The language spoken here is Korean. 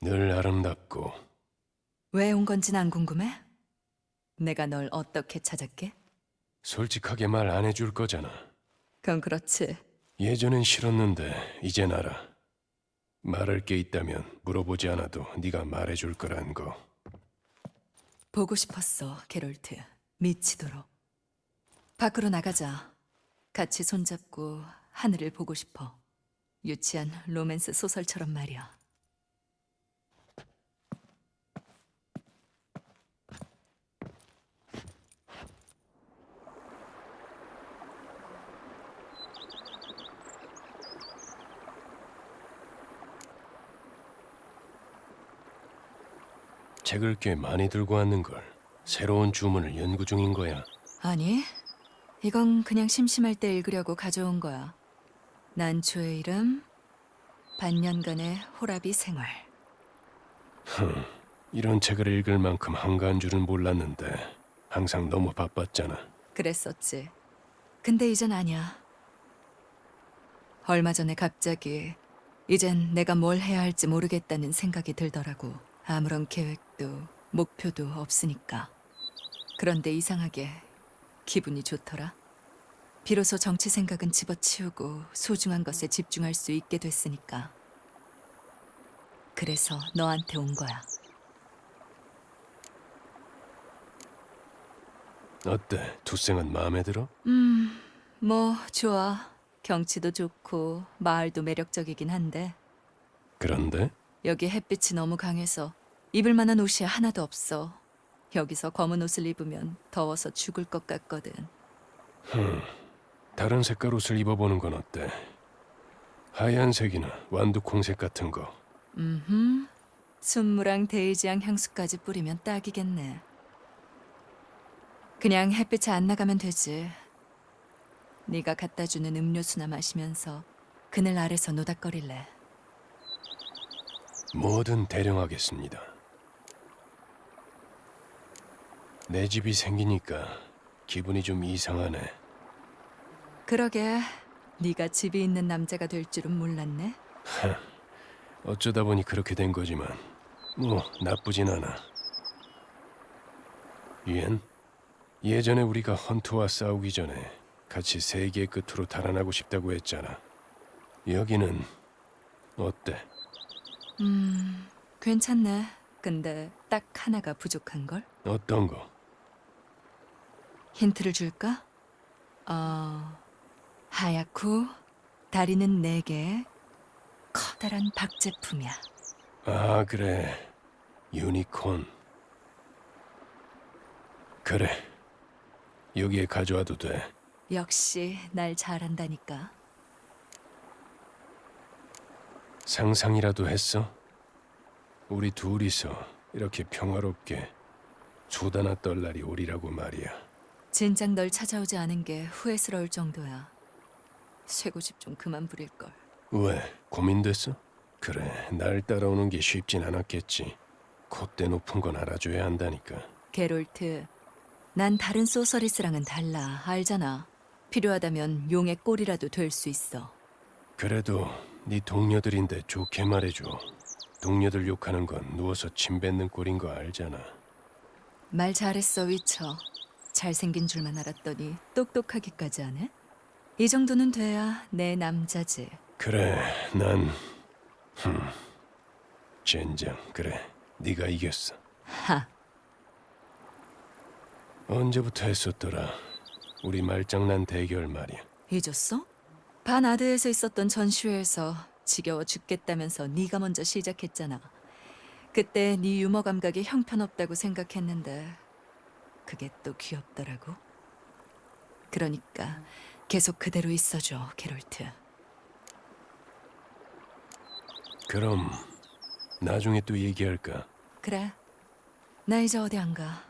늘 아름답고 왜 온 건진 안 궁금해? 내가 널 어떻게 찾았게? 솔직하게 말 안 해줄 거잖아. 그건 그렇지. 예전엔 싫었는데 이젠 알아. 말할 게 있다면 물어보지 않아도 네가 말해줄 거란 거. 보고 싶었어, 게롤트. 미치도록. 밖으로 나가자. 같이 손잡고 하늘을 보고 싶어. 유치한 로맨스 소설처럼 말이야. 책을 꽤 많이 들고 왔는 걸. 새로운 주문을 연구 중인 거야. 아니, 이건 그냥 심심할 때 읽으려고 가져온 거야. 난초의 이름, 반년간의 호라비 생활. 이런 책을 읽을 만큼 한가한 줄은 몰랐는데 항상 너무 바빴잖아. 그랬었지. 근데 이젠 아니야. 얼마 전에 갑자기 이젠 내가 뭘 해야 할지 모르겠다는 생각이 들더라고. 아무런 계획도 목표도 없으니까. 그런데 이상하게 기분이 좋더라. 비로소 정치 생각은 집어치우고 소중한 것에 집중할 수 있게 됐으니까. 그래서 너한테 온 거야. 어때? 투생은 마음에 들어? 음, 뭐 좋아. 경치도 좋고 마을도 매력적이긴 한데 그런데 여기 햇빛이 너무 강해서 입을 만한 옷이 하나도 없어. 여기서 검은 옷을 입으면 더워서 죽을 것 같거든. 다른 색깔 옷을 입어보는 건 어때? 하얀색이나 완두콩색 같은 거. 음, 순무랑 데이지향 향수까지 뿌리면 딱이겠네. 그냥 햇빛에 안 나가면 되지. 네가 갖다 주는 음료수나 마시면서 그늘 아래서 노닥거릴래. 뭐든 대령하겠습니다. 내 집이 생기니까 기분이 좀 이상하네. 그러게 네가 집이 있는 남자가 될 줄은 몰랐네. 어쩌다 보니 그렇게 된 거지만 뭐 나쁘진 않아. 유엔, 예전에 우리가 헌트와 싸우기 전에 같이 세계의 끝으로 달아나고 싶다고 했잖아. 여기는 어때? 음, 괜찮네. 근데 딱 하나가 부족한 걸? 어떤 거? 힌트를 줄까? 어, 하얗고 다리는 네 개, 커다란 박제품이야. 아 그래 유니콘 그래 여기에 가져와도 돼 역시 날 잘한다니까. 상상이라도 했어? 우리 둘이서 이렇게 평화롭게 수다나 떨 날이 오리라고 말이야 진작 널 찾아오지 않은 게 후회스러울 정도야. 쇠고집 좀 그만 부릴 걸. 왜 고민됐어? 그래 날 따라오는 게 쉽진 않았겠지 콧대 높은 건 알아줘야 한다니까 게롤트, 난 다른 소서리스랑은 달라. 알잖아. 필요하다면 용의 꼴이라도 될 수 있어. 그래도 네 동료들인데 좋게 말해줘 동료들 욕하는 건 누워서 침 뱉는 꼴인 거 알잖아 말 잘했어, 위쳐. 잘생긴 줄만 알았더니 똑똑하기까지 하네. 이 정도는 돼야 내 남자지. 그래, 난 흠, 젠장 그래, 네가 이겼어. 하, 언제부터 했었더라? 우리 말장난 대결 말이야. 잊었어? 반아드에서 있었던 전시회에서 지겨워 죽겠다면서 네가 먼저 시작했잖아. 그때 네 유머 감각이 형편없다고 생각했는데 그게 또 귀엽더라고. 그러니까 계속 그대로 있어줘, 게롤트. 그럼 나중에 또 얘기할까? 그래. 나 이제 어디 안 가.